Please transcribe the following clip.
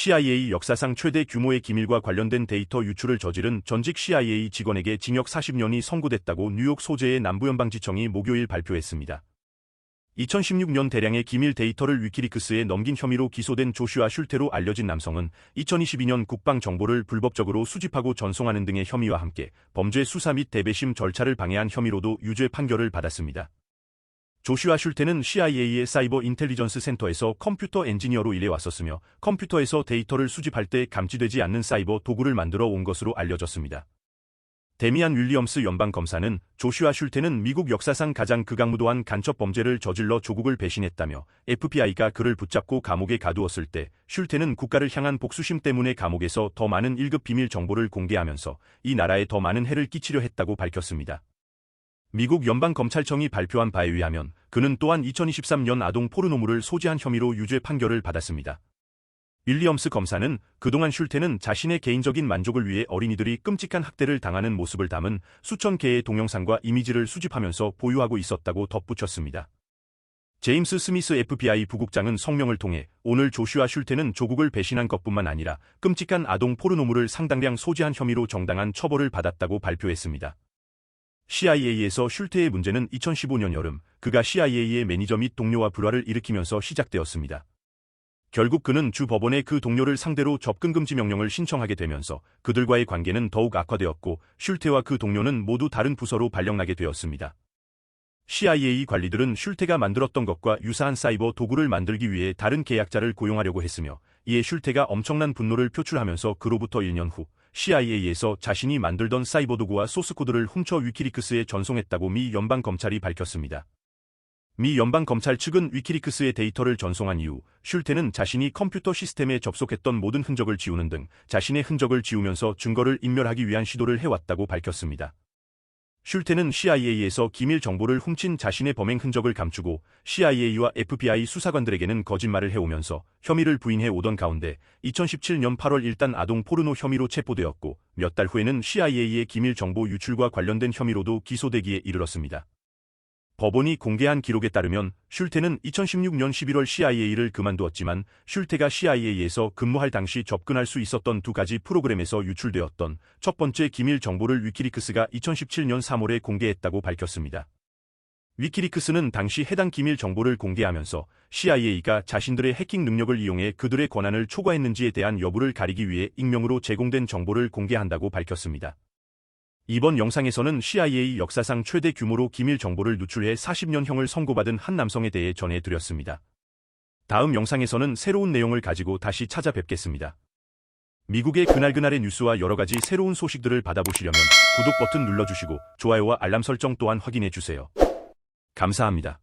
CIA 역사상 최대 규모의 기밀과 관련된 데이터 유출을 저지른 전직 CIA 직원에게 징역 40년이 선고됐다고 뉴욕 소재의 남부연방지청이 목요일 발표했습니다. 2016년 대량의 기밀 데이터를 위키리크스에 넘긴 혐의로 기소된 조슈아 슐테로 알려진 남성은 2022년 국방 정보를 불법적으로 수집하고 전송하는 등의 혐의와 함께 범죄 수사 및 대배심 절차를 방해한 혐의로도 유죄 판결을 받았습니다. 조슈아 슐테는 CIA의 사이버 인텔리전스 센터에서 컴퓨터 엔지니어로 일해왔었으며 컴퓨터에서 데이터를 수집할 때 감지되지 않는 사이버 도구를 만들어 온 것으로 알려졌습니다. 데미안 윌리엄스 연방검사는 조슈아 슐테는 미국 역사상 가장 극악무도한 간첩 범죄를 저질러 조국을 배신했다며 FBI가 그를 붙잡고 감옥에 가두었을 때 슐테는 국가를 향한 복수심 때문에 감옥에서 더 많은 1급 비밀 정보를 공개하면서 이 나라에 더 많은 해를 끼치려 했다고 밝혔습니다. 미국 연방검찰청이 발표한 바에 의하면 그는 또한 2023년 아동 포르노물을 소지한 혐의로 유죄 판결을 받았습니다. 윌리엄스 검사는 그동안 슐테는 자신의 개인적인 만족을 위해 어린이들이 끔찍한 학대를 당하는 모습을 담은 수천 개의 동영상과 이미지를 수집하면서 보유하고 있었다고 덧붙였습니다. 제임스 스미스 FBI 부국장은 성명을 통해 오늘 조슈아 슐테는 조국을 배신한 것뿐만 아니라 끔찍한 아동 포르노물을 상당량 소지한 혐의로 정당한 처벌을 받았다고 발표했습니다. CIA에서 슐테의 문제는 2015년 여름 그가 CIA의 매니저 및 동료와 불화를 일으키면서 시작되었습니다. 결국 그는 주 법원에 그 동료를 상대로 접근 금지 명령을 신청하게 되면서 그들과의 관계는 더욱 악화되었고 슐테와 그 동료는 모두 다른 부서로 발령나게 되었습니다. CIA 관리들은 슐테가 만들었던 것과 유사한 사이버 도구를 만들기 위해 다른 계약자를 고용하려고 했으며 이에 슐테가 엄청난 분노를 표출하면서 그로부터 1년 후 CIA에서 자신이 만들던 사이버 도구와 소스코드를 훔쳐 위키리크스에 전송했다고 미 연방검찰이 밝혔습니다. 미 연방검찰 측은 위키리크스의 데이터를 전송한 이후 슐테는 자신이 컴퓨터 시스템에 접속했던 모든 흔적을 지우는 등 자신의 흔적을 지우면서 증거를 인멸하기 위한 시도를 해왔다고 밝혔습니다. 슐테는 CIA에서 기밀 정보를 훔친 자신의 범행 흔적을 감추고 CIA와 FBI 수사관들에게는 거짓말을 해오면서 혐의를 부인해 오던 가운데 2017년 8월 일단 아동 포르노 혐의로 체포되었고 몇 달 후에는 CIA의 기밀 정보 유출과 관련된 혐의로도 기소되기에 이르렀습니다. 법원이 공개한 기록에 따르면 슐테는 2016년 11월 CIA를 그만두었지만 슐테가 CIA에서 근무할 당시 접근할 수 있었던 두 가지 프로그램에서 유출되었던 첫 번째 기밀 정보를 위키리크스가 2017년 3월에 공개했다고 밝혔습니다. 위키리크스는 당시 해당 기밀 정보를 공개하면서 CIA가 자신들의 해킹 능력을 이용해 그들의 권한을 초과했는지에 대한 여부를 가리기 위해 익명으로 제공된 정보를 공개한다고 밝혔습니다. 이번 영상에서는 CIA 역사상 최대 규모로 기밀 정보를 누출해 40년형을 선고받은 한 남성에 대해 전해드렸습니다. 다음 영상에서는 새로운 내용을 가지고 다시 찾아뵙겠습니다. 미국의 그날그날의 뉴스와 여러가지 새로운 소식들을 받아보시려면 구독 버튼 눌러주시고 좋아요와 알람 설정 또한 확인해주세요. 감사합니다.